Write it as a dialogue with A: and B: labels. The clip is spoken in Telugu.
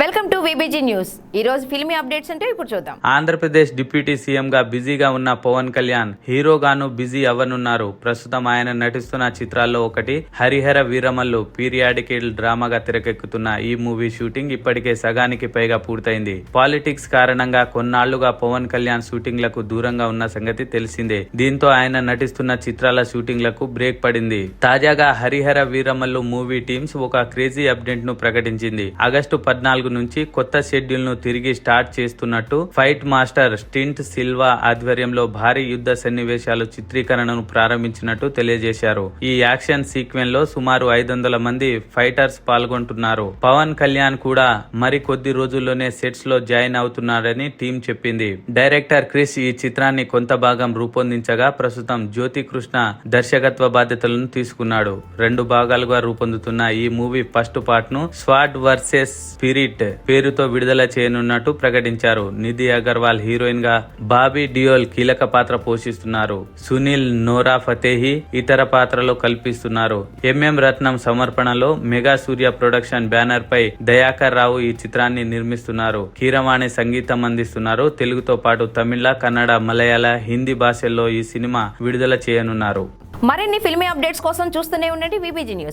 A: వెల్కమ్ టు విబిజీ న్యూస్ ఈ రోజు ఫిల్మీ అప్డేట్స్ అంటే ఇప్పుడు చూద్దాం.
B: ఆంధ్రప్రదేశ్ డిప్యూటీ సీఎం గా బిజీగా ఉన్న పవన్ కళ్యాణ్ హీరోగాను బిజీ అవ్వనున్నారు. ప్రస్తుతం ఆయన నటిస్తున్న చిత్రాల్లో ఒకటి హరిహర వీరమల్లు పీరియాడికల్ డ్రామాగా తెరకెక్కుతున్న ఈ మూవీ షూటింగ్ ఇప్పటికే సగానికి పైగా పూర్తయింది. పాలిటిక్స్ కారణంగా కొన్నాళ్ళుగా పవన్ కళ్యాణ్ షూటింగ్లకు దూరంగా ఉన్న సంగతి తెలిసిందే. దీంతో ఆయన నటిస్తున్న చిత్రాల షూటింగ్లకు బ్రేక్ పడింది. తాజాగా హరిహర వీరమల్లు మూవీ టీమ్స్ ఒక క్రేజీ అప్డేట్ను ప్రకటించింది. ఆగస్టు పద్నాలుగు నుంచి కొత్త షెడ్యూల్ను తిరిగి స్టార్ట్ చేస్తున్నట్టు ఫైట్ మాస్టర్ స్టింట్ సిల్వా ఆధ్వర్యంలో భారీ యుద్ధ సన్నివేశాలు చిత్రీకరణను ప్రారంభించినట్టు తెలియజేశారు. ఈ యాక్షన్ సీక్వెన్లో సుమారు ఐదు వందల మంది ఫైటర్స్ పాల్గొంటున్నారు. పవన్ కళ్యాణ్ కూడా మరి కొద్ది రోజుల్లోనే సెట్స్లో జాయిన్ అవుతున్నారని టీం చెప్పింది. డైరెక్టర్ క్రిస్ ఈ చిత్రాన్ని కొంత భాగం రూపొందించగా ప్రస్తుతం జ్యోతి కృష్ణ దర్శకత్వ బాధ్యతలను తీసుకున్నాడు. రెండు భాగాలుగా రూపొందుతున్న ఈ మూవీ ఫస్ట్ పార్ట్ను స్వాడ్ వర్సెస్ స్పిరిట్ పేరుతో విడుదల చేయనున్నట్టు ప్రకటించారు. నిధి అగర్వాల్ హీరోయిన్గా బాబీ డియోల్ కీలక పాత్ర పోషిస్తున్నారు. సునీల్ నోరా ఫతేహి ఇతర పాత్రలో కల్పిస్తున్నారు. ఎంఎం రత్నం సమర్పణలో మెగా సూర్య ప్రొడక్షన్ బ్యానర్ పై దయాకర్ రావు ఈ చిత్రాన్ని నిర్మిస్తున్నారు. కీరవాణి సంగీతం అందిస్తున్నారు. తెలుగుతో పాటు తమిళ కన్నడ మలయాళ హిందీ భాషల్లో ఈ సినిమా విడుదల చేయనున్నారు.
A: మరిన్ని ఫిల్మీ అప్డేట్స్ కోసం చూస్తూనే ఉండండి. VBG news